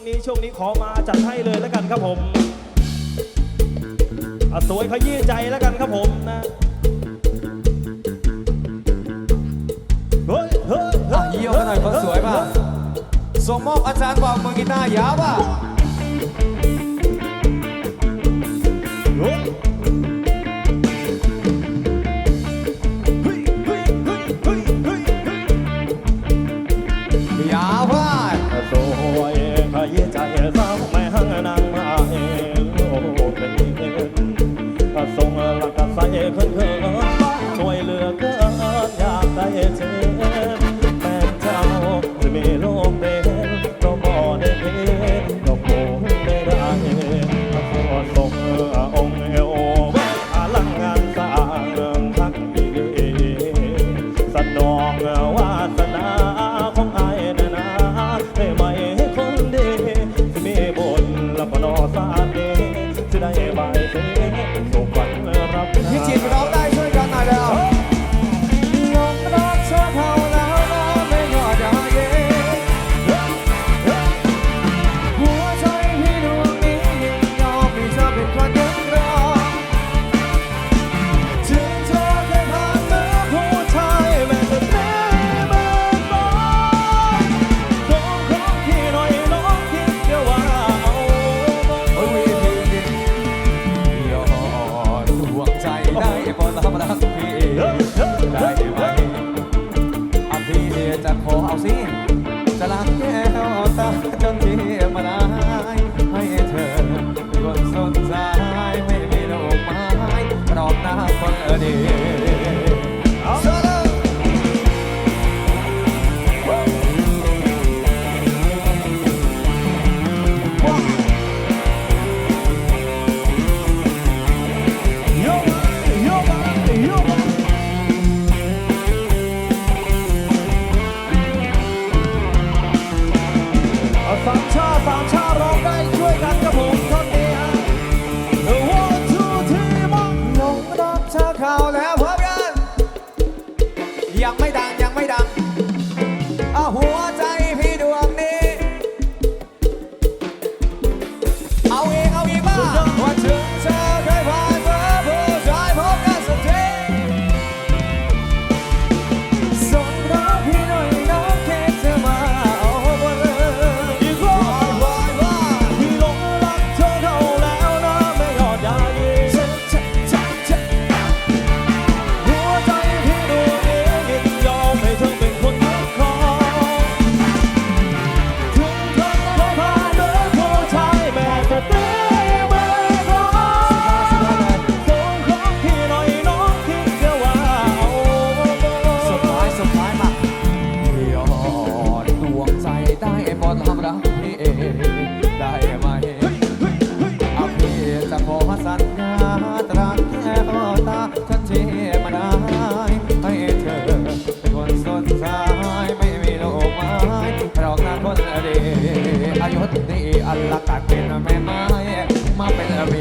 งนี้ช่วงนี้ขอมาจัดให้เลยแล้วกันครับผมอสวยขยี้ใจแล้วกันครับผมนะเฮ้ยเฮ้ยอะเยี่ยวกันหน่อยเคนสวยป่ะส่งมอบอาจารย์บอกมือกีตาร์ยาวป่ะ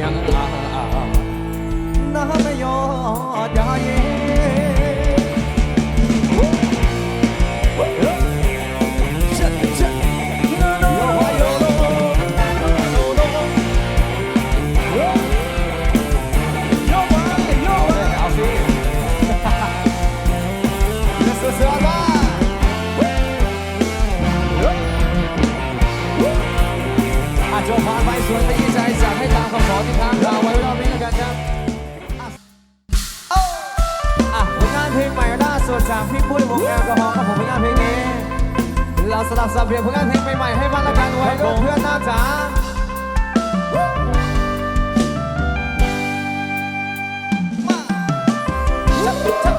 ยงอาน้ำยอดใหญ่ ผลงานเพลงใหม่ล่าสุดจากพี่ปุ้ยวงแอลกระมองครับผมผลงานเพลงนี้ เราสลับสับเปลี่ยนผลงานเพลงใหม่ๆให้มานละกันไว้เพื่อนหน้าจ๋าชับชับ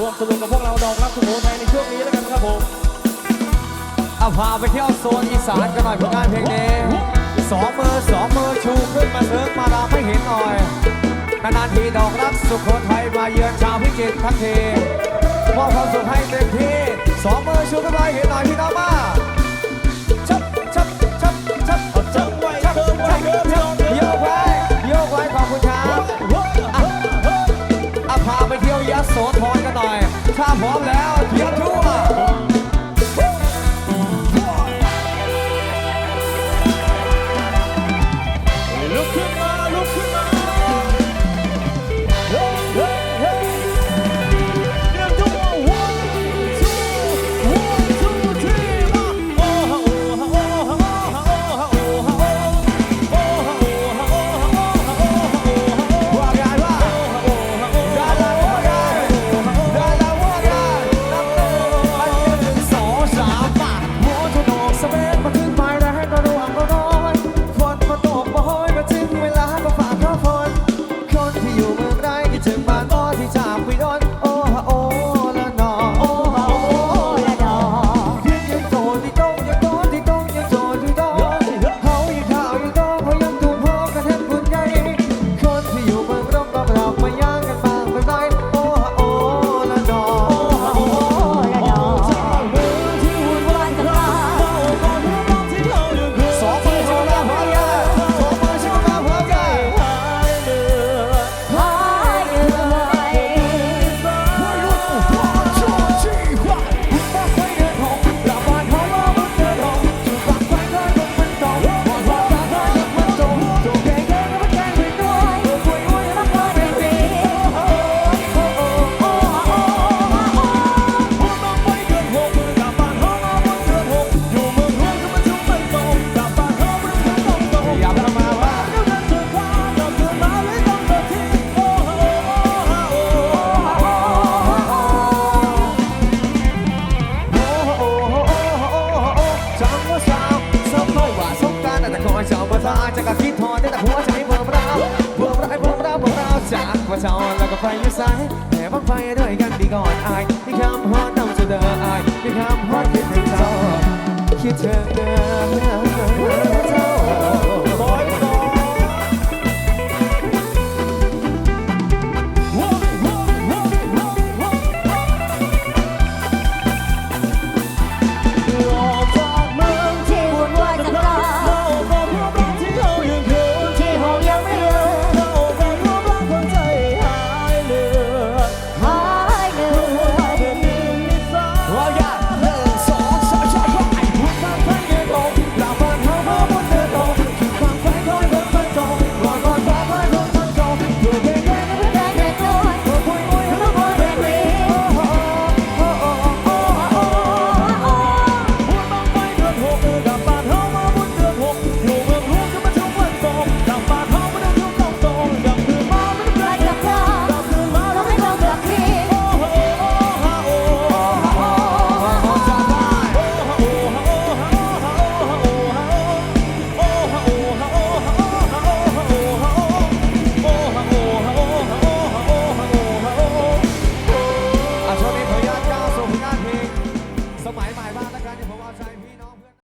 ร่วมสนุกกับพวกเราดอกรักสุโขทัยในช่วงนี้แล้วกันครับผมเอาพาไปเที่ยวโซนอีสานกันหน่อยผลงานเพลงนี้สองมือสองมือชูขึ้นมาเซิร์ฟมาดามไม่เห็นหน่อยนานๆทีดอกรักสุโขทัยมาเยือนชาวพิจิตรทั้งทีมอบความสุขให้เต็มที่สองมือชูขึ้นมาเห็นหน่อยพี่น้องมาชับชับชับชับชับชับ come on now get